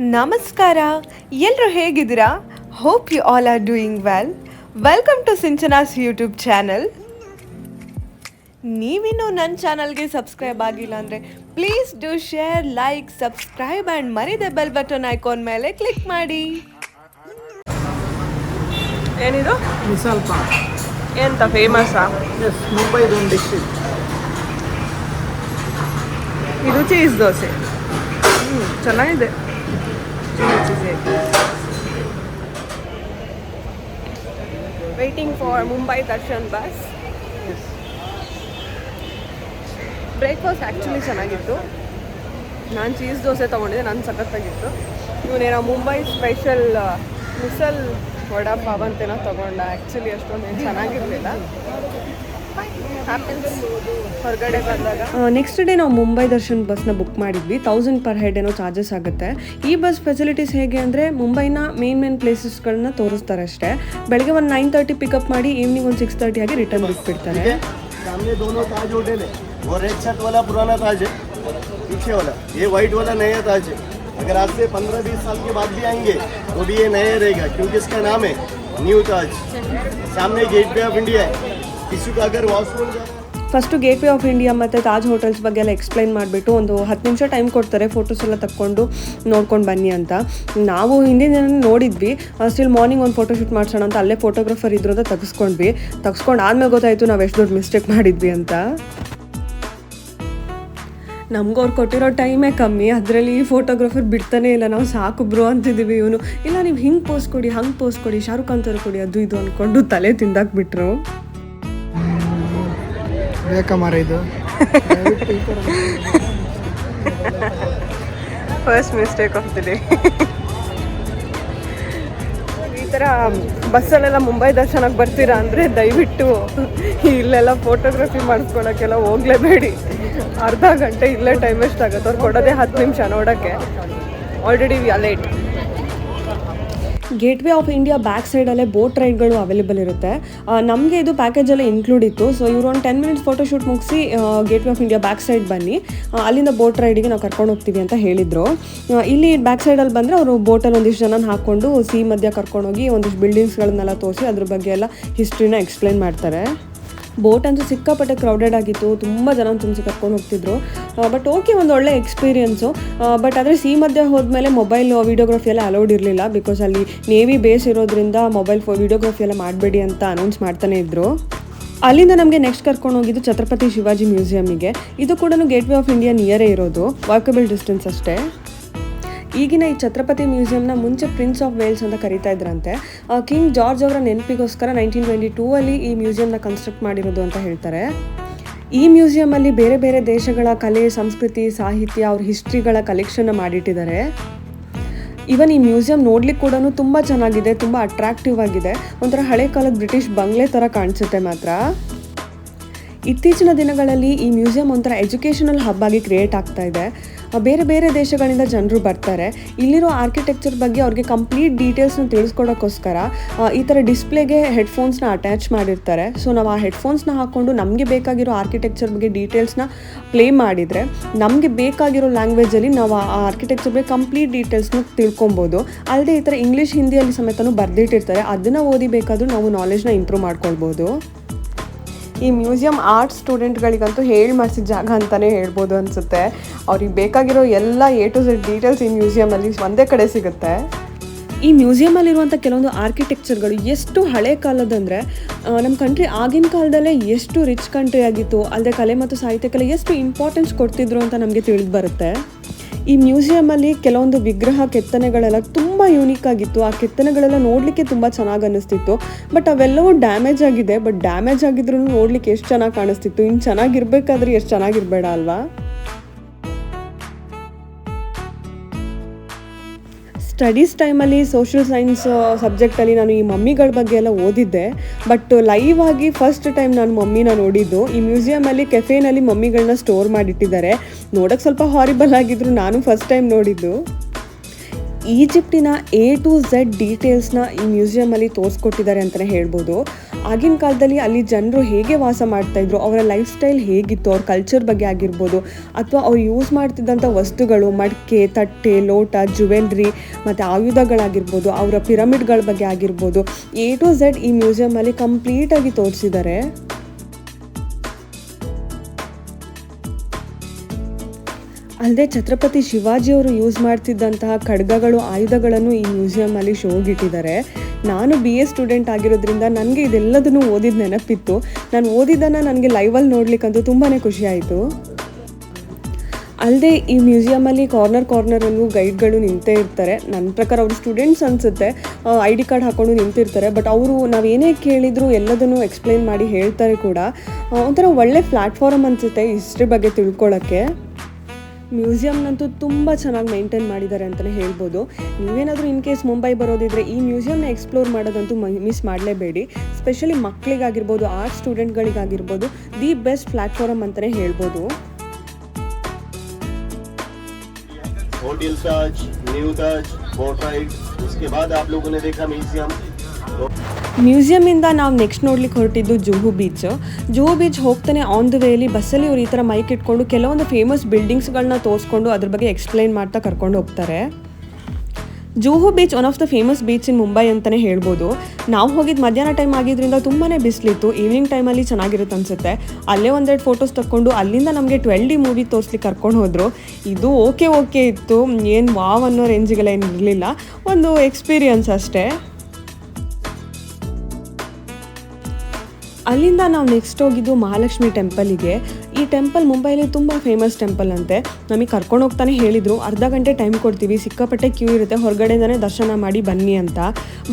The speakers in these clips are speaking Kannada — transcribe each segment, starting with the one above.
ನಮಸ್ಕಾರ. ಎಲ್ಲರೂ ಹೇಗಿದ್ದೀರಾ? Hope you all are doing well welcome to Sinchana's YouTube channel ನೀವಿನ್ನೂ ನನ್ನ ಚಾನಲ್ಗೆ ಸಬ್ಸ್ಕ್ರೈಬ್ ಆಗಿಲ್ಲ ಅಂದರೆ please do share like subscribe and ಮರಿದೆ bell button icon ಮೇಲೆ ಕ್ಲಿಕ್ ಮಾಡಿ. ಏನಿದು? ಮಿಸಾಲ್ ಪಾವ್ ಎಂತ ಫೇಮಸ್ಸಾ ಎಸ್ ಮುಂಬೈದು ಒಂದು ಡಿಶ್ ಇದು. ಇದು ಚೀಸ್ ದೋಸೆ. ಹ್ಞೂ ಚೆನ್ನಾಗಿದೆ. Waiting for Mumbai Darshan bus breakfast actually ಚೆನ್ನಾಗಿತ್ತು. ನಾನು ಚೀಸ್ ದೋಸೆ ತೊಗೊಂಡಿದ್ದೆ ನಾನು ಸಖತ್ತಾಗಿತ್ತು. ಇವನೇನೋ ಮುಂಬೈ ಸ್ಪೆಷಲ್ ಮಿಸಲ್ ವಡಾ ಪಾವ್ ಅಂತೇನೋ ತೊಗೊಂಡ. ಆ್ಯಕ್ಚುಲಿ ಅಷ್ಟೊಂದು ಚೆನ್ನಾಗಿರಲಿಲ್ಲ. ನೆಕ್ಸ್ಟ್ ಡೇ ನಾವು ಮುಂಬೈ ದರ್ಶನ್ ಬಸ್ನ ಬುಕ್ ಮಾಡಿದ್ವಿ ತೌಸಂಡ್ ಪರ್ ಹೆಡ್ ಏನೋ ಚಾರ್ಜಸ್ ಆಗುತ್ತೆ ಈ ಬಸ್ ಫೆಸಿಲಿಟೀಸ್ ಹೇಗೆ ಅಂದರೆ ಮುಂಬೈನ ಮೇನ್ ಮೇನ್ ಪ್ಲೇಸಸ್ಗಳನ್ನ ತೋರಿಸ್ತಾರೆ ಅಷ್ಟೇ ಬೆಳಗ್ಗೆ ಒಂದು ನೈನ್ ತರ್ಟಿ ಪಿಕಪ್ ಮಾಡಿ ಈವ್ನಿಂಗ್ ಒಂದು ಸಿಕ್ಸ್ ತರ್ಟಿ ಆಗಿ ರಿಟರ್ನ್ ಬಿಟ್ಬಿಡ್ತಾರೆ सामने दोनों ताज होटल है वो रेड छत वाला पुराना ताज है पीछे वाला ये व्हाइट वाला नया ताज है अगर आज से पंद्रह बीस साल के बाद भी आएंगे तो भी ये नया रहेगा क्योंकि इसका नाम है न्यू ताज सामने गेट वे ऑफ इंडिया है ಫಸ್ಟು ಗೇಟ್ವೇ ಆಫ್ ಇಂಡಿಯಾ ಮತ್ತು ತಾಜ್ ಹೋಟೆಲ್ಸ್ ಬಗ್ಗೆ ಎಲ್ಲ ಎಕ್ಸ್ಪ್ಲೈನ್ ಮಾಡಿಬಿಟ್ಟು ಒಂದು ಹತ್ತು ನಿಮಿಷ ಟೈಮ್ ಕೊಡ್ತಾರೆ ಫೋಟೋಸ್ ಎಲ್ಲ ತಕ್ಕೊಂಡು ನೋಡ್ಕೊಂಡು ಬನ್ನಿ ಅಂತ. ನಾವು ಹಿಂದಿನ ದಿನ ನೋಡಿದ್ವಿ. ಸ್ಟಿಲ್ ಮಾರ್ನಿಂಗ್ ಒಂದು ಫೋಟೋಶೂಟ್ ಮಾಡಿಸೋಣ ಅಂತ ಅಲ್ಲೇ ಫೋಟೋಗ್ರಾಫರ್ ಇದ್ರು ಅಂತ ತೆಗೆಸ್ಕೊಂಡ್ವಿ. ತೆಗೆಸ್ಕೊಂಡು ಆದಮೇಲೆ ಗೊತ್ತಾಯಿತು ನಾವು ಎಷ್ಟು ದೊಡ್ಡ ಮಿಸ್ಟೇಕ್ ಮಾಡಿದ್ವಿ ಅಂತ. ನಮ್ಗೆ ಅವ್ರು ಕೊಟ್ಟಿರೋ ಟೈಮೇ ಕಮ್ಮಿ. ಅದರಲ್ಲಿ ಫೋಟೋಗ್ರಾಫರ್ ಬಿಡ್ತಾನೆ ಇಲ್ಲ. ನಾವು ಸಾಕು ಬ್ರೋ ಅಂತಿದ್ದೀವಿ ಇವನು. ಇಲ್ಲ, ನೀವು ಹಿಂಗೆ ಪೋಸ್ ಕೊಡಿ, ಹಂಗೆ ಪೋಸ್ ಕೊಡಿ, ಶಾರುಖ್ ಖಾನ್ ಕೊಡಿ, ಅದು ಇದು ಅಂದ್ಕೊಂಡು ತಲೆ ತಿಂದಾಕ್ಬಿಟ್ರು. ಬೇಕಾ ಇದು. ಫಸ್ಟ್ ಮಿಸ್ಟೇಕ್ ಆಫ್ ದಿ ಈ ಥರ ಬಸ್ಸಲ್ಲೆಲ್ಲ ಮುಂಬೈ ದರ್ಶನಕ್ಕೆ ಬರ್ತೀರಾ ಅಂದರೆ ದಯವಿಟ್ಟು ಇಲ್ಲೆಲ್ಲ ಫೋಟೋಗ್ರಫಿ ಮಾಡಿಸ್ಕೊಳಕ್ಕೆಲ್ಲ ಹೋಗ್ಲೇಬೇಡಿ. ಅರ್ಧ ಗಂಟೆ ಇಲ್ಲೇ ಟೈಮ್ ವೇಸ್ಟ್ ಆಗುತ್ತೆ. ಅವ್ರು ಕೊಡೋದೇ ಹತ್ತು ನಿಮಿಷ ನೋಡೋಕ್ಕೆ. Already we late Gateway of India back ಸೈಡಲ್ಲೇ boat ರೈಡ್ಗಳು ಅವೈಲೇಬಲ್ ಇರುತ್ತೆ. ನಮಗೆ ಇದು ಪ್ಯಾಕೇಜಲ್ಲೇ ಇನ್ಕ್ಲೂಡ್ ಇತ್ತು. ಸೊ ಇವರು ಒಂದು ಟೆನ್ ಮಿನಿಟ್ಸ್ ಫೋಟೋ ಶೂಟ್ ಮುಗಿಸಿ Gateway of India back side ಬನ್ನಿ. ಅಲ್ಲಿಂದ ಬೋಟ್ ರೈಡಿಗೆ ನಾವು ಕರ್ಕೊಂಡು ಹೋಗ್ತೀವಿ ಅಂತ ಹೇಳಿದರು. ಇಲ್ಲಿ ಬ್ಯಾಕ್ ಸೈಡಲ್ಲಿ ಬಂದರೆ ಅವರು ಬೋಟಲ್ಲಿ ಒಂದಿಷ್ಟು ಜನ ಹಾಕ್ಕೊಂಡು ಸಿ ಮಧ್ಯ ಕರ್ಕೊಂಡೋಗಿ ಒಂದಿಷ್ಟು ಬಿಲ್ಡಿಂಗ್ಸ್ಗಳನ್ನೆಲ್ಲ ತೋರಿಸಿ ಅದ್ರ ಬಗ್ಗೆ ಎಲ್ಲ ಹಿಸ್ಟ್ರಿನ ಎಕ್ಸ್ಪ್ಲೈನ್ ಮಾಡ್ತಾರೆ. ಬೋಟ್ ಅಂತೂ ಸಿಕ್ಕಾಪಟ್ಟೆ ಕ್ರೌಡೆಡ್ ಆಗಿತ್ತು, ತುಂಬ ಜನ ತುಂಬಿಸಿ ಕರ್ಕೊಂಡು ಹೋಗ್ತಿದ್ರು. ಬಟ್ ಓಕೆ ಒಂದು ಒಳ್ಳೆ ಎಕ್ಸ್ಪೀರಿಯನ್ಸು ಬಟ್ ಆದರೆ ಸಿ ಮಧ್ಯೆ ಹೋದ್ಮೇಲೆ ಮೊಬೈಲ್ ವೀಡಿಯೋಗ್ರಫಿ ಎಲ್ಲ ಅಲೌಡ್ ಇರಲಿಲ್ಲ ಬಿಕಾಸ್ ಅಲ್ಲಿ ನೇವಿ ಬೇಸ್ ಇರೋದ್ರಿಂದ ಮೊಬೈಲ್ ಫೋ ವೀಡಿಯೋಗ್ರಫಿ ಎಲ್ಲ ಮಾಡಬೇಡಿ ಅಂತ ಅನೌನ್ಸ್ ಮಾಡ್ತಾನೆ ಇದ್ದರು ಅಲ್ಲಿಂದ ನಮಗೆ ನೆಕ್ಸ್ಟ್ ಕರ್ಕೊಂಡು ಹೋಗಿದ್ದು ಛತ್ರಪತಿ ಶಿವಾಜಿ ಮ್ಯೂಸಿಯಮಿಗೆ ಇದು ಕೂಡ ಗೇಟ್ ವೇ ಆಫ್ ಇಂಡಿಯಾ ನಿಯರೇ ಇರೋದು ವಾಕಬಲ್ ಡಿಸ್ಟೆನ್ಸ್ ಅಷ್ಟೇ. ಈಗಿನ ಈ ಛತ್ರಪತಿ ಮ್ಯೂಸಿಯಂನ ಮುಂಚೆ ಪ್ರಿನ್ಸ್ ಆಫ್ ವೇಲ್ಸ್ ಅಂತ ಕರಿತಾ ಇದ್ರಂತೆ. ಕಿಂಗ್ ಜಾರ್ಜ್ ಅವರ ನೆನಪಿಗೋಸ್ಕರ ನೈನ್ಟೀನ್ ಟ್ವೆಂಟಿ ಟೂ ಅಲ್ಲಿ ಈ ಮ್ಯೂಸಿಯಂನ ಕನ್ಸ್ಟ್ರಕ್ಟ್ ಮಾಡಿರೋದು ಅಂತ ಹೇಳ್ತಾರೆ. ಈ ಮ್ಯೂಸಿಯಮಲ್ಲಿ ಬೇರೆ ಬೇರೆ ದೇಶಗಳ ಕಲೆ, ಸಂಸ್ಕೃತಿ, ಸಾಹಿತ್ಯ ಅವ್ರ ಹಿಸ್ಟ್ರಿಗಳ ಕಲೆಕ್ಷನ್ನ ಮಾಡಿಟ್ಟಿದ್ದಾರೆ. ಇವನ್ ಈ ಮ್ಯೂಸಿಯಂ ನೋಡ್ಲಿಕ್ಕೆ ಕೂಡ ತುಂಬ ಚೆನ್ನಾಗಿದೆ, ತುಂಬ ಅಟ್ರಾಕ್ಟಿವ್ ಆಗಿದೆ. ಒಂಥರ ಹಳೆ ಕಾಲದ ಬ್ರಿಟಿಷ್ ಬಂಗ್ಲೆ ಥರ ಕಾಣಿಸುತ್ತೆ ಮಾತ್ರ. ಇತ್ತೀಚಿನ ದಿನಗಳಲ್ಲಿ ಈ ಮ್ಯೂಸಿಯಂ ಒಂಥರ ಎಜುಕೇಷನಲ್ ಹಬ್ ಆಗಿ ಕ್ರಿಯೇಟ್ ಆಗ್ತಾ ಇದೆ. ಬೇರೆ ಬೇರೆ ದೇಶಗಳಿಂದ ಜನರು ಬರ್ತಾರೆ. ಇಲ್ಲಿರೋ ಆರ್ಕಿಟೆಕ್ಚರ್ ಬಗ್ಗೆ ಅವ್ರಿಗೆ ಕಂಪ್ಲೀಟ್ ಡೀಟೇಲ್ಸ್ನ ತಿಳಿಸ್ಕೊಡೋಕ್ಕೋಸ್ಕರ ಈ ಥರ ಡಿಸ್ಪ್ಲೇಗೆ ಹೆಡ್ಫೋನ್ಸ್ನ ಅಟ್ಯಾಚ್ ಮಾಡಿರ್ತಾರೆ. ಸೊ ನಾವು ಆ ಹೆಡ್ಫೋನ್ಸ್ನ ಹಾಕ್ಕೊಂಡು ನಮಗೆ ಬೇಕಾಗಿರೋ ಆರ್ಕಿಟೆಕ್ಚರ್ ಬಗ್ಗೆ ಡೀಟೇಲ್ಸ್ನ ಪ್ಲೇ ಮಾಡಿದರೆ, ನಮಗೆ ಬೇಕಾಗಿರೋ ಲ್ಯಾಂಗ್ವೇಜಲ್ಲಿ ನಾವು ಆ ಆರ್ಕಿಟೆಕ್ಚರ್ ಬಗ್ಗೆ ಕಂಪ್ಲೀಟ್ ಡೀಟೇಲ್ಸ್ನ ತಿಳ್ಕೊಬೋದು. ಅಲ್ಲದೆ ಈ ಥರ ಇಂಗ್ಲೀಷ್ ಹಿಂದಿಯಲ್ಲಿ ಸಮೇತನೂ ಬರೆದಿಟ್ಟಿರ್ತಾರೆ. ಅದನ್ನು ಓದಿ ಬೇಕಾದರೂ ನಾವು ನಾಲೆಜ್ನ ಇಂಪ್ರೂವ್ ಮಾಡ್ಕೊಳ್ಬೋದು. ಈ ಮ್ಯೂಸಿಯಂ ಆರ್ಟ್ ಸ್ಟೂಡೆಂಟ್ಗಳಿಗಂತೂ ಹೇಳಿ ಮಾಡಿಸಿದ ಜಾಗ ಅಂತಲೇ ಹೇಳ್ಬೋದು ಅನಿಸುತ್ತೆ. ಅವ್ರಿಗೆ ಬೇಕಾಗಿರೋ ಎಲ್ಲ ಎ ಟು ಝೆಡ್ ಡೀಟೇಲ್ಸ್ ಈ ಮ್ಯೂಸಿಯಮಲ್ಲಿ ಒಂದೇ ಕಡೆ ಸಿಗುತ್ತೆ. ಈ ಮ್ಯೂಸಿಯಮಲ್ಲಿರುವಂಥ ಕೆಲವೊಂದು ಆರ್ಕಿಟೆಕ್ಚರ್ಗಳು ಎಷ್ಟು ಹಳೆ ಕಾಲದಂದರೆ ನಮ್ಮ ಕಂಟ್ರಿ ಆಗಿನ ಕಾಲದಲ್ಲೇ ಎಷ್ಟು ರಿಚ್ ಕಂಟ್ರಿ ಆಗಿತ್ತು ಅಲ್ಲದೆ ಕಲೆ ಮತ್ತು ಸಾಹಿತ್ಯಕ್ಕೆಲ್ಲ ಎಷ್ಟು ಇಂಪಾರ್ಟೆನ್ಸ್ ಕೊಡ್ತಿದ್ರು ಅಂತ ನಮಗೆ ತಿಳಿದು ಬರುತ್ತೆ. ಈ ಮ್ಯೂಸಿಯಮಲ್ಲಿ ಕೆಲವೊಂದು ವಿಗ್ರಹ ಕೆತ್ತನೆಗಳೆಲ್ಲ ತುಂಬ ಯೂನಿಕ್ ಆಗಿತ್ತು. ಆ ಕೆತ್ತನೆಗಳೆಲ್ಲ ನೋಡಲಿಕ್ಕೆ ತುಂಬ ಚೆನ್ನಾಗಿ ಅನ್ನಿಸ್ತಿತ್ತು. ಬಟ್ ಅವೆಲ್ಲವೂ ಡ್ಯಾಮೇಜ್ ಆಗಿದೆ. ಬಟ್ ಡ್ಯಾಮೇಜ್ ಆಗಿದ್ರು ನೋಡಲಿಕ್ಕೆ ಎಷ್ಟು ಚೆನ್ನಾಗಿ ಕಾಣಿಸ್ತಿತ್ತು? ಇನ್ನು ಚೆನ್ನಾಗಿರ್ಬೇಕಾದ್ರೆ ಎಷ್ಟು ಚೆನ್ನಾಗಿರಬೇಡ ಅಲ್ವಾ? ಸ್ಟಡೀಸ್ ಟೈಮಲ್ಲಿ ಸೋಷಿಯಲ್ ಸೈನ್ಸ್ ಸಬ್ಜೆಕ್ಟಲ್ಲಿ ನಾನು ಈ ಮಮ್ಮಿಗಳ ಬಗ್ಗೆ ಎಲ್ಲ ಓದಿದ್ದೆ. ಬಟ್ ಲೈವ್ ಆಗಿ ಫಸ್ಟ್ ಟೈಮ್ ನಾನು ಮಮ್ಮಿನ ನೋಡಿದ್ದು, ಈ ಮ್ಯೂಸಿಯಮಲ್ಲಿ ಕೆಫೆನಲ್ಲಿ ಮಮ್ಮಿಗಳನ್ನ ಸ್ಟೋರ್ ಮಾಡಿಟ್ಟಿದ್ದಾರೆ. ನೋಡೋಕ್ಕೆ ಸ್ವಲ್ಪ ಹಾರಿಬಲ್ ಆಗಿದ್ರು ನಾನು ಫಸ್ಟ್ ಟೈಮ್ ನೋಡಿದ್ದು. ಈಜಿಪ್ಟಿನ ಎ ಟು ಝೆಡ್ ಡೀಟೇಲ್ಸ್ನ ಈ ಮ್ಯೂಸಿಯಮಲ್ಲಿ ತೋರಿಸ್ಕೊಟ್ಟಿದ್ದಾರೆ ಅಂತಲೇ ಹೇಳ್ಬೋದು. ಆಗಿನ ಕಾಲದಲ್ಲಿ ಅಲ್ಲಿ ಜನರು ಹೇಗೆ ವಾಸ ಮಾಡ್ತಾಯಿದ್ರು ಅವರ ಲೈಫ್ ಸ್ಟೈಲ್ ಹೇಗಿತ್ತು, ಅವ್ರ ಕಲ್ಚರ್ ಬಗ್ಗೆ ಆಗಿರ್ಬೋದು, ಅಥವಾ ಅವ್ರು ಯೂಸ್ ಮಾಡ್ತಿದ್ದಂಥ ವಸ್ತುಗಳು, ಮಡಿಕೆ, ತಟ್ಟೆ, ಲೋಟ, ಜುವೆಲ್ರಿ, ಮತ್ತು ಆಯುಧಗಳಾಗಿರ್ಬೋದು, ಅವರ ಪಿರಮಿಡ್ಗಳ ಬಗ್ಗೆ ಆಗಿರ್ಬೋದು, ಎ ಟು ಝೆಡ್ ಈ ಮ್ಯೂಸಿಯಮಲ್ಲಿ ಕಂಪ್ಲೀಟಾಗಿ ತೋರಿಸಿದ್ದಾರೆ. ಅಲ್ಲದೆ ಛತ್ರಪತಿ ಶಿವಾಜಿಯವರು ಯೂಸ್ ಮಾಡ್ತಿದ್ದಂತಹ ಖಡ್ಗಗಳು, ಆಯುಧಗಳನ್ನು ಈ ಮ್ಯೂಸಿಯಮಲ್ಲಿ ಶೋಗಿಟ್ಟಿದ್ದಾರೆ ನಾನು ಬಿ ಎ ಸ್ಟೂಡೆಂಟ್ ಆಗಿರೋದ್ರಿಂದ ನನಗೆ ಇದೆಲ್ಲದನ್ನು ಓದಿದ ನೆನಪಿತ್ತು. ನಾನು ಓದಿದ್ದನ್ನು ನನಗೆ ಲೈವಲ್ಲಿ ನೋಡ್ಲಿಕ್ಕಂತೂ ತುಂಬಾ ಖುಷಿ ಆಯಿತು. ಅಲ್ಲದೆ ಈ ಮ್ಯೂಸಿಯಮಲ್ಲಿ ಕಾರ್ನರ್ ಕಾರ್ನರಲ್ಲೂ ಗೈಡ್ಗಳು ನಿಂತೇ ಇರ್ತಾರೆ. ನನ್ನ ಪ್ರಕಾರ ಅವರು ಸ್ಟೂಡೆಂಟ್ಸ್ ಅನಿಸುತ್ತೆ. ಐ ಡಿ ಕಾರ್ಡ್ ಹಾಕೊಂಡು ನಿಂತಿರ್ತಾರೆ. ಬಟ್ ಅವರು ನಾವೇನೇ ಕೇಳಿದ್ರು ಎಲ್ಲದನ್ನು ಎಕ್ಸ್ಪ್ಲೈನ್ ಮಾಡಿ ಹೇಳ್ತಾರೆ ಕೂಡ. ಒಂಥರ ಒಳ್ಳೆ ಪ್ಲ್ಯಾಟ್ಫಾರ್ಮ್ ಅನಿಸುತ್ತೆ ಹಿಸ್ಟ್ರಿ ಬಗ್ಗೆ ತಿಳ್ಕೊಳ್ಳೋಕ್ಕೆ ಮ್ಯೂಸಿಯಮ್ನಂತೂ ತುಂಬ ಚೆನ್ನಾಗಿ ಮೇಂಟೈನ್ ಮಾಡಿದ್ದಾರೆ ಅಂತಲೇ ಹೇಳ್ಬೋದು ನೀವೇನಾದರೂ ಇನ್ ಕೇಸ್ ಮುಂಬೈ ಬರೋದಿದ್ರೆ ಈ ಮ್ಯೂಸಿಯಮ್ನ ಎಕ್ಸ್ಪ್ಲೋರ್ ಮಾಡೋದಂತೂ ಮಿಸ್ ಮಾಡಲೇಬೇಡಿ ಸ್ಪೆಷಲಿ ಮಕ್ಕಳಿಗಾಗಿರ್ಬೋದು ಆರ್ಟ್ ಸ್ಟೂಡೆಂಟ್ಗಳಿಗಾಗಿರ್ಬೋದು ದಿ ಬೆಸ್ಟ್ ಪ್ಲ್ಯಾಟ್ಫಾರ್ಮ್ ಅಂತಲೇ ಹೇಳ್ಬೋದು hotel Taj new Taj boat ride उसके बाद आप लोगों ने देखा म्यूजियम ಮ್ಯೂಸಿಯಮಿಂದ ನಾವು ನೆಕ್ಸ್ಟ್ ನೋಡ್ಲಿಕ್ಕೆ ಹೊರಟಿದ್ದು ಜುಹು ಬೀಚ್ ಜುಹು ಬೀಚ್ ಹೋಗ್ತಾನೆ ಆನ್ ದ ವೇಲಿ ಬಸ್ಸಲ್ಲಿ ಇವ್ರು ಈ ಥರ ಮೈಕ್ ಇಟ್ಕೊಂಡು ಕೆಲವೊಂದು ಫೇಮಸ್ ಬಿಲ್ಡಿಂಗ್ಸ್ಗಳನ್ನ ತೋರಿಸ್ಕೊಂಡು ಅದ್ರ ಬಗ್ಗೆ ಎಕ್ಸ್ಪ್ಲೈನ್ ಮಾಡ್ತಾ ಕರ್ಕೊಂಡು ಹೋಗ್ತಾರೆ. Juhu beach one of the famous beach in Mumbai ಅಂತಲೇ ಹೇಳ್ಬೋದು. ನಾವು ಹೋಗಿದ್ದು ಮಧ್ಯಾಹ್ನ ಟೈಮ್ ಆಗಿದ್ರಿಂದ ತುಂಬಾ ಬಿಸಿಲಿತ್ತು. ಈವ್ನಿಂಗ್ ಟೈಮಲ್ಲಿ ಚೆನ್ನಾಗಿರುತ್ತೆ ಅನಿಸುತ್ತೆ. ಅಲ್ಲೇ ಒಂದೆರಡು ಫೋಟೋಸ್ ತಕ್ಕೊಂಡು ಅಲ್ಲಿಂದ ನಮಗೆ ಟ್ವೆಲ್ ಡಿ ಮೂವಿ ತೋರಿಸ್ಲಿಕ್ಕೆ ಕರ್ಕೊಂಡು ಹೋದರು. ಇದು ಓಕೆ ಓಕೆ ಇತ್ತು. ಏನು ವಾವ್ ಅನ್ನೋ ರೇಂಜಿಗೆಲ್ಲ ಏನು ಇರಲಿಲ್ಲ. ಒಂದು ಎಕ್ಸ್ಪೀರಿಯನ್ಸ್ ಅಷ್ಟೇ. ಅಲ್ಲಿಂದ ನಾವು ನೆಕ್ಸ್ಟ್ ಹೋಗಿದ್ದು ಮಹಾಲಕ್ಷ್ಮಿ ಟೆಂಪಲಿಗೆ ಈ ಟೆಂಪಲ್ ಮುಂಬೈಲಿ ತುಂಬ ಫೇಮಸ್ ಟೆಂಪಲ್ ಅಂತೆ. ನಮಗೆ ಕರ್ಕೊಂಡು ಹೋಗ್ತಾನೆ ಹೇಳಿದರು. ಅರ್ಧ ಗಂಟೆ ಟೈಮ್ ಕೊಡ್ತೀವಿ. ಸಿಕ್ಕಾಪಟ್ಟೆ ಕ್ಯೂ ಇರುತ್ತೆ. ಹೊರಗಡೆಯಿಂದನೇ ದರ್ಶನ ಮಾಡಿ ಬನ್ನಿ ಅಂತ.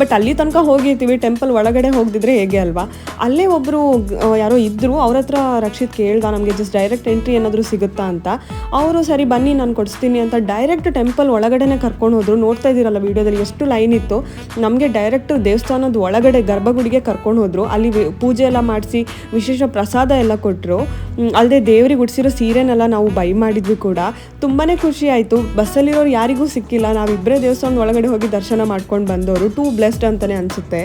ಬಟ್ ಅಲ್ಲಿ ತನಕ ಹೋಗಿರ್ತೀವಿ. ಟೆಂಪಲ್ ಒಳಗಡೆ ಹೋಗಿದ್ರೆ ಹೇಗೆ ಅಲ್ವಾ? ಅಲ್ಲೇ ಒಬ್ಬರು ಯಾರೋ ಇದ್ದರು ಅವ್ರ ಹತ್ರ ರಕ್ಷಿತ್ ಕೇಳ್ದ, ನಮಗೆ ಜಸ್ಟ್ ಡೈರೆಕ್ಟ್ ಎಂಟ್ರಿ ಏನಾದರೂ ಸಿಗುತ್ತಾ ಅಂತ. ಅವರು ಸರಿ, ಬನ್ನಿ, ನಾನು ಕೊಡಿಸ್ತೀನಿ ಅಂತ ಡೈರೆಕ್ಟ್ ಟೆಂಪಲ್ ಒಳಗಡೆನೇ ಕರ್ಕೊಂಡು ಹೋದರು. ನೋಡ್ತಾ ಇದ್ದೀರಲ್ಲ ವಿಡಿಯೋದಲ್ಲಿ ಎಷ್ಟು ಲೈನ್ ಇತ್ತು. ನಮಗೆ ಡೈರೆಕ್ಟ್ ದೇವಸ್ಥಾನದ ಒಳಗಡೆ ಗರ್ಭಗುಡಿಗೆ ಕರ್ಕೊಂಡು ಹೋದರು. ಅಲ್ಲಿ ಪೂಜೆ ಎಲ್ಲ ಮಾಡಿಸಿ, ವಿಶೇಷ ಪ್ರಸಾದ ಎಲ್ಲ ಕೊಟ್ಟರು ಅಲ್ಲದೆ ದೇವ್ರಿಗೆ ಉಡ್ಸಿರೋ ಸೀರೆನೆಲ್ಲ ನಾವು ಬೈ ಮಾಡಿದ್ವಿ ಕೂಡ. ತುಂಬಾ ಖುಷಿ ಆಯಿತು. ಬಸ್ಸಲ್ಲಿರೋರು ಯಾರಿಗೂ ಸಿಕ್ಕಿಲ್ಲ. ನಾವಿಬ್ಬರೇ ದೇವಸ್ಥಾನದ ಒಳಗಡೆ ಹೋಗಿ ದರ್ಶನ ಮಾಡ್ಕೊಂಡು ಬಂದವರು ಟೂ ಬ್ಲೆಸ್ಡ್ ಅಂತಲೇ ಅನಿಸುತ್ತೆ.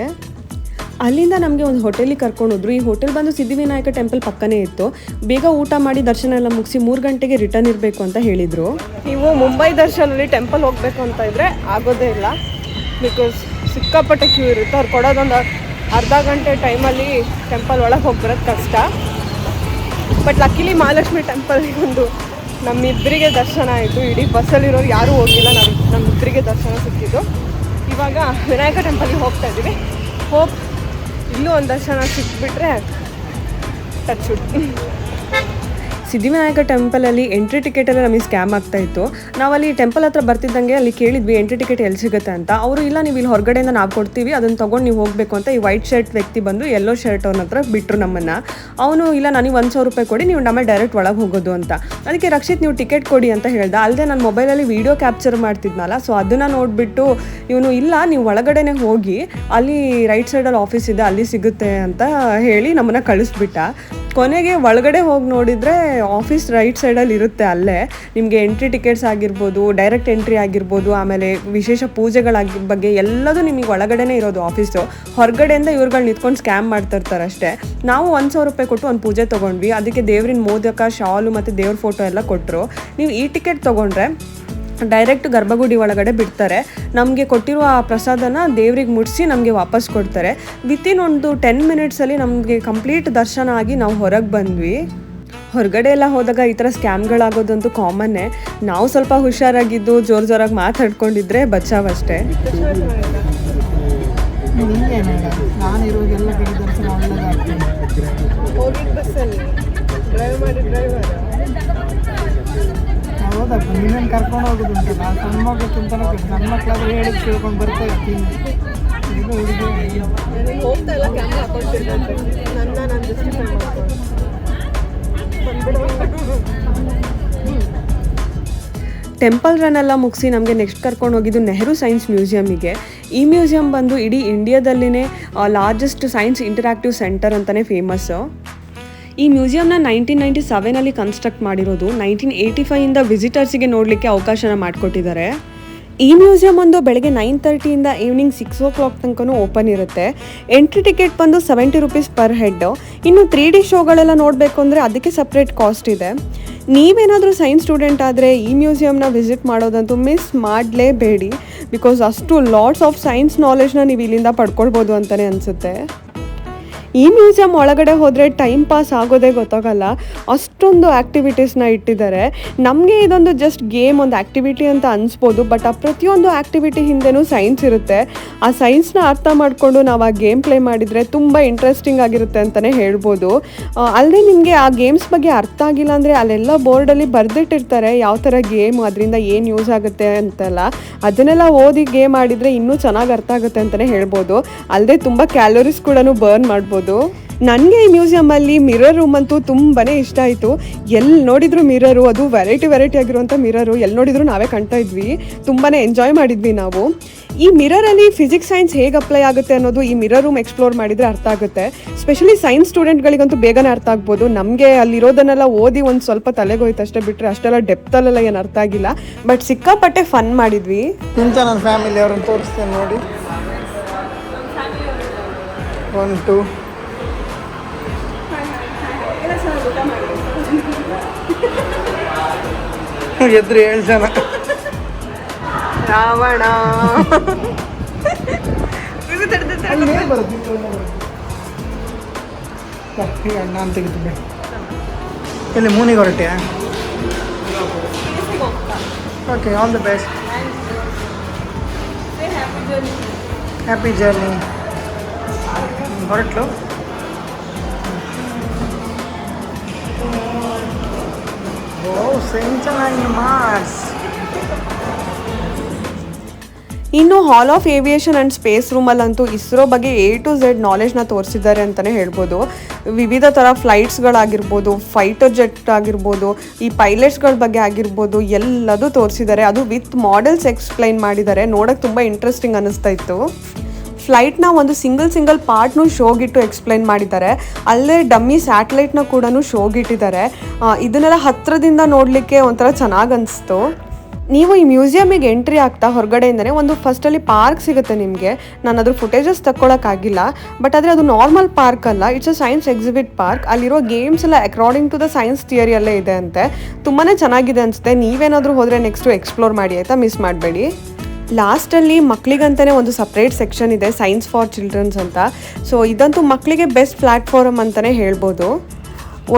ಅಲ್ಲಿಂದ ನಮಗೆ ಒಂದು ಹೋಟೆಲಿಗೆ ಕರ್ಕೊಂಡೋದ್ರು ಈ ಹೋಟೆಲ್ ಬಂದು ಸಿದ್ಧಿವಿನಾಯಕ ಟೆಂಪಲ್ ಪಕ್ಕನೇ ಇತ್ತು. ಬೇಗ ಊಟ ಮಾಡಿ ದರ್ಶನ ಎಲ್ಲ ಮುಗಿಸಿ ಮೂರು ಗಂಟೆಗೆ ರಿಟರ್ನ್ ಇರಬೇಕು ಅಂತ ಹೇಳಿದರು. ನೀವು ಮುಂಬೈ ದರ್ಶನಲ್ಲಿ ಟೆಂಪಲ್ ಹೋಗಬೇಕು ಅಂತ ಇದ್ದರೆ ಆಗೋದೇ ಇಲ್ಲ. ಬಿಕಾಸ್ ಸಿಕ್ಕಾಪಟ್ಟೆ ಕ್ಯೂ ಇರುತ್ತೆ. ಅವ್ರು ಕೊಡೋದೊಂದು ಅರ್ಧ ಗಂಟೆ ಟೈಮಲ್ಲಿ ಟೆಂಪಲ್ ಒಳಗೆ ಹೋಗಿ ಬರೋದು ಕಷ್ಟ. ಬಟ್ ಲಕ್ಕಿಲಿ ಮಹಾಲಕ್ಷ್ಮಿ ಟೆಂಪಲ್ಗೆ ಒಂದು ನಮ್ಮಿಬ್ಬರಿಗೆ ದರ್ಶನ ಆಯಿತು. ಇಡೀ ಬಸ್ಸಲ್ಲಿರೋರು ಯಾರೂ ಹೋಗಿಲ್ಲ, ನಾವು ನಮ್ಮಿಬ್ಬರಿಗೆ ದರ್ಶನ ಸಿಕ್ಕಿದ್ದು. ಇವಾಗ ವಿನಾಯಕ ಟೆಂಪಲ್ಗೆ ಹೋಗ್ತಾ ಇದ್ದೀವಿ. ಹೋಪ್ ಇಲ್ಲೂ ಒಂದು ದರ್ಶನ ಸಿಕ್ಬಿಟ್ರೆ ಟಚ್ ಸಿದ್ಧಿವಿನಾಯಕ ಟೆಂಪಲಲ್ಲಿ ಎಂಟ್ರಿ ಟಿಕೆಟ್ ಎಲ್ಲ ನಮಗೆ ಸ್ಕ್ಯಾಮ್ ಆಗ್ತಾ ಇತ್ತು. ನಾವಲ್ಲಿ ಟೆಂಪಲ್ ಹತ್ರ ಬರ್ತಿದ್ದಂಗೆ ಅಲ್ಲಿ ಕೇಳಿದ್ವಿ, ಎಂಟ್ರಿ ಟಿಕೆಟ್ ಎಲ್ಲಿ ಸಿಗುತ್ತೆ ಅಂತ. ಅವರು, ಇಲ್ಲ, ನೀವು ಇಲ್ಲಿ ಹೊರಗಡೆಯಿಂದ ನಾವು ಕೊಡ್ತೀವಿ, ಅದನ್ನು ತೊಗೊಂಡು ನೀವು ಹೋಗಬೇಕು ಅಂತ. ಈ ವೈಟ್ ಶರ್ಟ್ ವ್ಯಕ್ತಿ ಬಂದು ಯೆಲ್ಲೋ ಶರ್ಟ್ ಅವನ ಹತ್ರ ಬಿಟ್ಟರು ನಮ್ಮನ್ನು. ಅವನು, ಇಲ್ಲ ನನಗೆ ಒಂದು ಸಾವಿರ ರೂಪಾಯಿ ಕೊಡಿ, ನೀವು ನಮ್ಮ ಡೈರೆಕ್ಟ್ ಒಳಗೆ ಹೋಗೋದು ಅಂತ. ಅದಕ್ಕೆ, ರಕ್ಷಿತ್, ನೀವು ಟಿಕೆಟ್ ಕೊಡಿ ಅಂತ ಹೇಳ್ದೆ. ಅಲ್ಲದೆ ನಾನು ಮೊಬೈಲಲ್ಲಿ ವೀಡಿಯೋ ಕ್ಯಾಪ್ಚರ್ ಮಾಡ್ತಿದ್ನಲ್ಲ ಸೊ ಅದನ್ನು ನೋಡಿಬಿಟ್ಟು ಇವನು, ಇಲ್ಲ, ನೀವು ಒಳಗಡೆನೆ ಹೋಗಿ, ಅಲ್ಲಿ ರೈಟ್ ಸೈಡಲ್ಲಿ ಆಫೀಸ್ ಇದೆ, ಅಲ್ಲಿ ಸಿಗುತ್ತೆ ಅಂತ ಹೇಳಿ ನಮ್ಮನ್ನು ಕಳಿಸ್ಬಿಟ್ಟ. ಕೊನೆಗೆ ಒಳಗಡೆ ಹೋಗಿ ನೋಡಿದರೆ ಆಫೀಸ್ ರೈಟ್ ಸೈಡಲ್ಲಿ ಇರುತ್ತೆ ಅಲ್ಲೇ. ನಿಮಗೆ ಎಂಟ್ರಿ ಟಿಕೆಟ್ಸ್ ಆಗಿರ್ಬೋದು ಡೈರೆಕ್ಟ್ ಎಂಟ್ರಿ ಆಗಿರ್ಬೋದು, ಆಮೇಲೆ ವಿಶೇಷ ಪೂಜೆಗಳಾಗಿ ಬಗ್ಗೆ ಎಲ್ಲದೂ ನಿಮಗೆ ಒಳಗಡೆನೇ ಇರೋದು ಆಫೀಸು ಹೊರಗಡೆಯಿಂದ ಇವ್ರುಗಳು ನಿಂತ್ಕೊಂಡು ಸ್ಕ್ಯಾಮ್ ಮಾಡ್ತಾ ಇರ್ತಾರೆ ಅಷ್ಟೇ. ನಾವು ಒಂದು ಸಾವಿರ ರೂಪಾಯಿ ಕೊಟ್ಟು ಒಂದು ಪೂಜೆ ತೊಗೊಂಡ್ವಿ. ಅದಕ್ಕೆ ದೇವ್ರಿನ ಮೋದಕ, ಶಾಲು ಮತ್ತು ದೇವ್ರ ಫೋಟೋ ಎಲ್ಲ ಕೊಟ್ಟರು ನೀವು ಈ ಟಿಕೆಟ್ ತೊಗೊಂಡ್ರೆ ಡೈರೆಕ್ಟ್ ಗರ್ಭಗುಡಿ ಒಳಗಡೆ ಬಿಡ್ತಾರೆ. ನಮಗೆ ಕೊಟ್ಟಿರುವ ಆ ಪ್ರಸಾದನ ದೇವ್ರಿಗೆ ಮುಡಿಸಿ ನಮಗೆ ವಾಪಸ್ ಕೊಡ್ತಾರೆ. ವಿತಿನ್ ಒಂದು ಟೆನ್ ಮಿನಿಟ್ಸಲ್ಲಿ ನಮಗೆ ಕಂಪ್ಲೀಟ್ ದರ್ಶನ ಆಗಿ ನಾವು ಹೊರಗೆ ಬಂದ್ವಿ. ಹೊರಗಡೆ ಎಲ್ಲ ಹೋದಾಗ ಈ ಥರ ಸ್ಕ್ಯಾಮ್ಗಳಾಗೋದಂತೂ ಕಾಮನ್ನೇ. ನಾವು ಸ್ವಲ್ಪ ಹುಷಾರಾಗಿದ್ದು ಜೋರು ಜೋರಾಗಿ ಮಾತಾಡ್ಕೊಂಡಿದ್ರೆ ಬಚಾವಷ್ಟೇ ಹೌದಪ್ಪ ನೀನೇನು ಕರ್ಕೊಂಡು ಹೋಗೋದುಂಟು ನಾನು ನನ್ನ ಮಕ್ಕಳಾದ್ರೆ ಕೇಳ್ಕೊಂಡು ಬರ್ತಾ ಇರ್ತೀನಿ. ಹೋಗ್ತಾ ಇಲ್ಲ ಕ್ಯಾಮ್ರಾ ಹಾಕೊಳ್ತಿದ್ದಂತೆ ನನ್ನ ನಾನು ಟೆಂಪಲ್ ರನ್ ಎಲ್ಲ ಮುಗಿಸಿ ನಮಗೆ ನೆಕ್ಸ್ಟ್ ಕರ್ಕೊಂಡು ಹೋಗಿದ್ದು ನೆಹರು ಸೈನ್ಸ್ ಮ್ಯೂಸಿಯಮಿಗೆ ಈ ಮ್ಯೂಸಿಯಂ ಬಂದು ಇಡೀ ಇಂಡಿಯಾದಲ್ಲಿನೇ ಲಾರ್ಜೆಸ್ಟ್ ಸೈನ್ಸ್ ಇಂಟರಾಕ್ಟಿವ್ ಸೆಂಟರ್ ಅಂತಲೇ ಫೇಮಸ್ಸು ಈ ಮ್ಯೂಸಿಯಂನ ನೈನ್ಟೀನ್ ನೈಂಟಿ ಸೆವೆನಲ್ಲಿ ಕನ್ಸ್ಟ್ರಕ್ಟ್ ಮಾಡಿರೋದು. ನೈನ್ಟೀನ್ ಏಯ್ಟಿ ಫೈವಿಂದ ವಿಸಿಟರ್ಸಿಗೆ ನೋಡಲಿಕ್ಕೆ ಅವಕಾಶನ ಮಾಡಿಕೊಟ್ಟಿದ್ದಾರೆ. ಈ ಮ್ಯೂಸಿಯಂ ಒಂದು ಬೆಳಗ್ಗೆ ನೈನ್ ತರ್ಟಿಯಿಂದ ಈವ್ನಿಂಗ್ ಸಿಕ್ಸ್ ಓ ಕ್ಲಾಕ್ ತನಕ ಓಪನ್ ಇರುತ್ತೆ. ಎಂಟ್ರಿ ಟಿಕೆಟ್ ಬಂದು ಸೆವೆಂಟಿ ರುಪೀಸ್ ಪರ್ ಹೆಡ್ ಇನ್ನು ತ್ರೀ ಡಿ ಶೋಗಳೆಲ್ಲ ನೋಡಬೇಕು ಅಂದರೆ ಅದಕ್ಕೆ ಸಪ್ರೇಟ್ ಕಾಸ್ಟ್ ಇದೆ. ನೀವೇನಾದರೂ ಸೈನ್ಸ್ ಸ್ಟೂಡೆಂಟ್ ಆದರೆ ಈ ಮ್ಯೂಸಿಯಮ್ನ ವಿಸಿಟ್ ಮಾಡೋದಂತೂ ಮಿಸ್ ಮಾಡಲೇಬೇಡಿ, ಬಿಕಾಸ್ ಅಷ್ಟು ಲಾಟ್ಸ್ ಆಫ್ ಸೈನ್ಸ್ ನಾಲೆಜ್ನ ನೀವು ಇಲ್ಲಿಂದ ಪಡ್ಕೊಳ್ಬೋದು ಅಂತಲೇ ಅನಿಸುತ್ತೆ. ಈ ಮ್ಯೂಸಿಯಂ ಒಳಗಡೆ ಹೋದರೆ ಟೈಮ್ ಪಾಸ್ ಆಗೋದೇ ಗೊತ್ತಾಗಲ್ಲ. ಅಷ್ಟೊಂದು ಆ್ಯಕ್ಟಿವಿಟೀಸ್ನ ಇಟ್ಟಿದ್ದಾರೆ. ನಮಗೆ ಇದೊಂದು ಜಸ್ಟ್ ಗೇಮ್ ಒಂದು ಆ್ಯಕ್ಟಿವಿಟಿ ಅಂತ ಅನಿಸ್ಬೋದು ಬಟ್ ಆ ಪ್ರತಿಯೊಂದು ಆ್ಯಕ್ಟಿವಿಟಿ ಹಿಂದೆನೂ ಸೈನ್ಸ್ ಇರುತ್ತೆ. ಆ ಸೈನ್ಸ್ನ ಅರ್ಥ ಮಾಡಿಕೊಂಡು ನಾವು ಆ ಗೇಮ್ ಪ್ಲೇ ಮಾಡಿದರೆ ತುಂಬ ಇಂಟ್ರೆಸ್ಟಿಂಗ್ ಆಗಿರುತ್ತೆ ಅಂತಲೇ ಹೇಳ್ಬೋದು. ಅಲ್ಲದೆ ನಿಮಗೆ ಆ ಗೇಮ್ಸ್ ಬಗ್ಗೆ ಅರ್ಥ ಆಗಿಲ್ಲ ಅಂದರೆ ಅಲ್ಲೆಲ್ಲ ಬೋರ್ಡಲ್ಲಿ ಬರೆದಿಟ್ಟಿರ್ತಾರೆ, ಯಾವ ಥರ ಗೇಮ್ ಅದರಿಂದ ಏನು ಯೂಸ್ ಆಗುತ್ತೆ ಅಂತೆಲ್ಲ. ಅದನ್ನೆಲ್ಲ ಓದಿ ಗೇಮ್ ಆಡಿದರೆ ಇನ್ನೂ ಚೆನ್ನಾಗಿ ಅರ್ಥ ಆಗುತ್ತೆ ಅಂತಲೇ ಹೇಳ್ಬೋದು. ಅಲ್ಲದೆ ತುಂಬ ಕ್ಯಾಲೋರೀಸ್ ಕೂಡ ಬರ್ನ್ ಮಾಡ್ಬೋದು. ನನಗೆ ಈ ಮ್ಯೂಸಿಯಮಲ್ಲಿ ಮಿರರ್ ರೂಮ್ ಅಂತೂ ತುಂಬಾ ಇಷ್ಟ ಆಯಿತು. ಎಲ್ಲಿ ನೋಡಿದ್ರು ಮಿರರು ಅದು ವೆರೈಟಿ ವೆರೈಟಿ ಆಗಿರುವಂಥ ಮಿರರು ಎಲ್ಲಿ ನೋಡಿದ್ರು ನಾವೇ ಕಾಣ್ತಾ ಇದ್ವಿ. ತುಂಬಾ ಎಂಜಾಯ್ ಮಾಡಿದ್ವಿ ನಾವು. ಈ ಮಿರರಲ್ಲಿ ಫಿಸಿಕ್ಸ್ ಸೈನ್ಸ್ ಹೇಗೆ ಅಪ್ಲೈ ಆಗುತ್ತೆ ಅನ್ನೋದು ಈ ಮಿರರ್ ರೂಮ್ ಎಕ್ಸ್ಪ್ಲೋರ್ ಮಾಡಿದರೆ ಅರ್ಥ ಆಗುತ್ತೆ. ಸ್ಪೆಷಲಿ ಸೈನ್ಸ್ ಸ್ಟೂಡೆಂಟ್ಗಳಿಗಂತೂ ಬೇಗನೆ ಅರ್ಥ ಆಗ್ಬೋದು. ನಮಗೆ ಅಲ್ಲಿರೋದನ್ನೆಲ್ಲ ಓದಿ ಒಂದು ಸ್ವಲ್ಪ ತಲೆಗೋಯ್ತು ಅಷ್ಟೇ ಬಿಟ್ಟರೆ ಅಷ್ಟೆಲ್ಲ ಡೆಪ್ತಲ್ಲೆಲ್ಲ ಏನು ಅರ್ಥ ಆಗಿಲ್ಲ. ಬಟ್ ಸಿಕ್ಕಾಪಟ್ಟೆ ಫನ್ ಮಾಡಿದ್ವಿ. ನನ್ನ ಫ್ಯಾಮಿಲಿ ಅವ್ರನ್ನ ತೋರಿಸ್ತೇನೆ ನೋಡಿ. ಒನ್ ಟು ಎದ್ರು ಏಳು ಜನ ರಾವಣ ಅಲ್ಲಿ ಮೇಲೆ ಬರುತ್ತೆ ಈ ಕಡೆ ಬರುತ್ತೆ. ಬಾ, ಈಗ ನಾನು ತೆಗಿತೀನಿ ಇಲ್ಲಿ ಮೂನಿಗೆ ಹೊರಟೆ okay all the best happy journey ಹೊರಟ್ಲು ಇನ್ನು hall of aviation and space ರೂಮಲ್ಲಂತೂ ISRO ಬಗ್ಗೆ ಎ ಟು ಝೆಡ್ ನಾಲೆಜ್ನ ತೋರಿಸಿದ್ದಾರೆ ಅಂತಲೇ ಹೇಳ್ಬೋದು. ವಿವಿಧ ಥರ ಫ್ಲೈಟ್ಸ್ಗಳಾಗಿರ್ಬೋದು ಫೈಟರ್ ಜೆಟ್ ಆಗಿರ್ಬೋದು, ಈ ಪೈಲಟ್ಸ್ಗಳ ಬಗ್ಗೆ ಆಗಿರ್ಬೋದು, ಎಲ್ಲದೂ ತೋರಿಸಿದ್ದಾರೆ. ಅದು ವಿತ್ ಮಾಡೆಲ್ಸ್ ಎಕ್ಸ್ಪ್ಲೈನ್ ಮಾಡಿದ್ದಾರೆ. ನೋಡೋಕ್ಕೆ ತುಂಬ ಇಂಟ್ರೆಸ್ಟಿಂಗ್ ಅನ್ನಿಸ್ತಾ ಇತ್ತು. ಫ್ಲೈಟ್ನ ಒಂದು ಸಿಂಗಲ್ ಸಿಂಗಲ್ ಪಾರ್ಟ್ನು ಶೋಗಿಟ್ಟು ಎಕ್ಸ್ಪ್ಲೈನ್ ಮಾಡಿದ್ದಾರೆ. ಅಲ್ಲೇ ಡಮ್ಮಿ ಸ್ಯಾಟಲೈಟ್ನ ಕೂಡ ಶೋಗಿಟ್ಟಿದ್ದಾರೆ. ಇದನ್ನೆಲ್ಲ ಹತ್ತಿರದಿಂದ ನೋಡಲಿಕ್ಕೆ ಒಂಥರ ಚೆನ್ನಾಗಿ ಅನಿಸ್ತು ನೀವು ಈ ಮ್ಯೂಸಿಯಮಿಗೆ ಎಂಟ್ರಿ ಆಗ್ತಾ ಹೊರಗಡೆಯಿಂದನೇ ಒಂದು ಫಸ್ಟಲ್ಲಿ ಪಾರ್ಕ್ ಸಿಗುತ್ತೆ ನಿಮಗೆ. ನಾನು ಅದ್ರ ಫುಟೇಜಸ್ ತಕ್ಕೊಳಕ್ಕಾಗಿಲ್ಲ. ಬಟ್ ಆದರೆ ಅದು ನಾರ್ಮಲ್ ಪಾರ್ಕ್ ಅಲ್ಲ. It's a science exhibit park ಅಲ್ಲಿರೋ ಗೇಮ್ಸ್ ಎಲ್ಲ ಅಕಾರ್ಡಿಂಗ್ ಟು ದ ಸೈನ್ಸ್ ಥಿಯರಿಯಲ್ಲೇ ಇದೆ ಅಂತೆ. ತುಂಬಾ ಚೆನ್ನಾಗಿದೆ ಅನಿಸುತ್ತೆ. ನೀವೇನಾದರೂ ಹೋದರೆ ನೆಕ್ಸ್ಟು ಎಕ್ಸ್ಪ್ಲೋರ್ ಮಾಡಿ, ಆಯಿತಾ? ಮಿಸ್ ಮಾಡಬೇಡಿ. ಲಾಸ್ಟಲ್ಲಿ ಮಕ್ಕಳಿಗಂತಲೇ ಒಂದು ಸಪ್ರೇಟ್ ಸೆಕ್ಷನ್ ಇದೆ ಸೈನ್ಸ್ ಫಾರ್ ಚಿಲ್ಡ್ರನ್ಸ್ ಅಂತ. ಸೊ ಇದಂತೂ ಮಕ್ಕಳಿಗೆ ಬೆಸ್ಟ್ ಪ್ಲ್ಯಾಟ್ಫಾರ್ಮ್ ಅಂತಲೇ ಹೇಳ್ಬೋದು.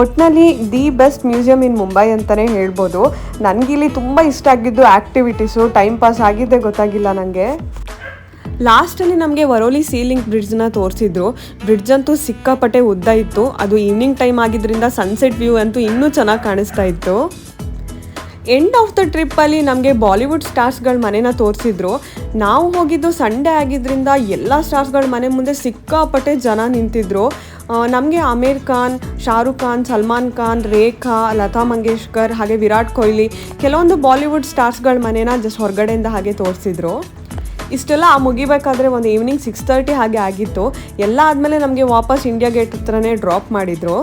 ಒಟ್ಟಿನಲ್ಲಿ the best museum in Mumbai ಅಂತಲೇ ಹೇಳ್ಬೋದು. ನನಗಿಲ್ಲಿ ತುಂಬ ಇಷ್ಟ ಆಗಿದ್ದು ಆ್ಯಕ್ಟಿವಿಟೀಸು ಟೈಮ್ ಪಾಸ್ ಆಗಿದ್ದೇ ಗೊತ್ತಾಗಿಲ್ಲ ನನಗೆ ಲಾಸ್ಟಲ್ಲಿ ನಮಗೆ ವರೋಲಿ ಸೀಲಿಂಗ್ ಬ್ರಿಡ್ಜ್ನ ತೋರಿಸಿದ್ರು. ಬ್ರಿಡ್ಜ್ ಅಂತೂ ಸಿಕ್ಕಾಪಟ್ಟೆ ಉದ್ದ ಇತ್ತು. ಅದು ಈವ್ನಿಂಗ್ ಟೈಮ್ ಆಗಿದ್ದರಿಂದ ಸನ್ಸೆಟ್ ವ್ಯೂ ಅಂತೂ ಇನ್ನೂ ಚೆನ್ನಾಗಿ ಕಾಣಿಸ್ತಾ ಇತ್ತು. ಎಂಡ್ ಆಫ್ ದ ಟ್ರಿಪ್ಪಲ್ಲಿ ನಮಗೆ ಬಾಲಿವುಡ್ ಸ್ಟಾರ್ಸ್ಗಳ ಮನೆನ ತೋರಿಸಿದ್ರು. ನಾವು ಹೋಗಿದ್ದು ಸಂಡೇ ಆಗಿದ್ದರಿಂದ ಎಲ್ಲ ಸ್ಟಾರ್ಸ್ಗಳ ಮನೆ ಮುಂದೆ ಸಿಕ್ಕಾಪಟ್ಟೆ ಜನ ನಿಂತಿದ್ರು. ನಮಗೆ ಆಮೀರ್ ಖಾನ್ ಶಾರುಖ್ ಖಾನ್ ಸಲ್ಮಾನ್ ಖಾನ್ ರೇಖಾ ಲತಾ ಮಂಗೇಶ್ಕರ್ ಹಾಗೆ ವಿರಾಟ್ ಕೊಹ್ಲಿ ಕೆಲವೊಂದು ಬಾಲಿವುಡ್ ಸ್ಟಾರ್ಸ್ಗಳ ಮನೆನ ಜಸ್ಟ್ ಹೊರಗಡೆಯಿಂದ ಹಾಗೆ ತೋರಿಸಿದ್ರು. ಇಷ್ಟೆಲ್ಲ ಆ ಮುಗಿಬೇಕಾದ್ರೆ ಒಂದು ಈವ್ನಿಂಗ್ ಸಿಕ್ಸ್ ತರ್ಟಿ ಹಾಗೆ ಆಗಿತ್ತು. ಎಲ್ಲ ಆದಮೇಲೆ ನಮಗೆ ವಾಪಸ್ ಇಂಡಿಯಾ ಗೇಟ್ ಹತ್ರನೇ ಡ್ರಾಪ್ ಮಾಡಿದರು.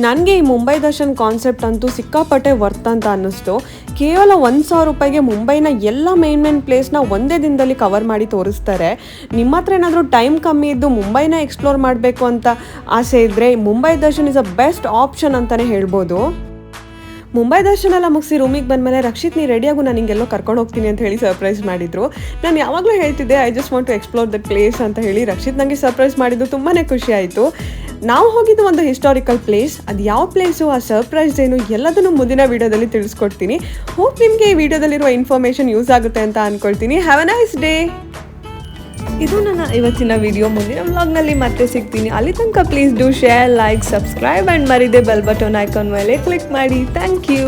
ನನಗೆ ಈ ಮುಂಬೈ ದರ್ಶನ್ ಕಾನ್ಸೆಪ್ಟ್ ಅಂತೂ ಸಿಕ್ಕಾಪಟ್ಟೆ ವರ್ತ್ ಅಂತ ಅನ್ನಿಸ್ತು. ಕೇವಲ ಒಂದು ಸಾವಿರ ರೂಪಾಯಿಗೆ ಮುಂಬೈನ ಎಲ್ಲ ಮೇನ್ ಮೇನ್ ಪ್ಲೇಸ್ನ ಒಂದೇ ದಿನದಲ್ಲಿ ಕವರ್ ಮಾಡಿ ತೋರಿಸ್ತಾರೆ. ನಿಮ್ಮ ಹತ್ರ ಏನಾದರೂ ಟೈಮ್ ಕಮ್ಮಿ ಇದ್ದು ಮುಂಬೈನ ಎಕ್ಸ್ಪ್ಲೋರ್ ಮಾಡಬೇಕು ಅಂತ ಆಸೆ ಇದ್ದರೆ Mumbai Darshan is a best option ಅಂತಲೇ ಹೇಳ್ಬೋದು. ಮುಂಬೈ ದರ್ಶನ ಎಲ್ಲ ಮುಗಿಸಿ ರೂಮಿಗೆ ಬಂದಮೇಲೆ ರಕ್ಷಿತ್, ನೀ ರೆಡಿಯಾಗು ನಾನು ಹಿಂಗೆಲ್ಲೋ ಕರ್ಕೊಂಡು ಹೋಗ್ತೀನಿ ಅಂತ ಹೇಳಿ ಸರ್ಪ್ರೈಸ್ ಮಾಡಿದ್ರು. ನಾನು ಯಾವಾಗಲೂ ಹೇಳ್ತಿದ್ದೆ I just want to explore the place ಅಂತ ಹೇಳಿ ರಕ್ಷಿತ್ ನನಗೆ ಸರ್ಪ್ರೈಸ್ ಮಾಡಿದ್ದು ತುಂಬಾ ಖುಷಿ ಆಯಿತು. ನಾವು ಹೋಗಿದ್ದು ಒಂದು ಹಿಸ್ಟಾರಿಕಲ್ ಪ್ಲೇಸ್ ಅದು ಯಾವ ಪ್ಲೇಸು ಆ ಸರ್ಪ್ರೈಸ್ ಏನು ಎಲ್ಲದನ್ನು ಮುಂದಿನ ವೀಡಿಯೋದಲ್ಲಿ ತಿಳಿಸ್ಕೊಡ್ತೀನಿ. ಹೋಪ್ ನಿಮಗೆ ಈ ವಿಡಿಯೋದಲ್ಲಿರುವ ಇನ್ಫಾರ್ಮೇಷನ್ ಯೂಸ್ ಆಗುತ್ತೆ ಅಂತ ಅಂದ್ಕೊಳ್ತೀನಿ ಹ್ಯಾವ್ ಅ ನೈಸ್ ಡೇ ಇದು ನನ್ನ ಇವತ್ತಿನ ವಿಡಿಯೋ ಮುಂದಿನ ವ್ಲಾಗ್ನಲ್ಲಿ ಮತ್ತೆ ಸಿಗ್ತೀನಿ. ಅಲ್ಲಿ ತನಕ please do share like subscribe and ಮರಿದೆ bell button icon ಮೇಲೆ ಕ್ಲಿಕ್ ಮಾಡಿ. Thank you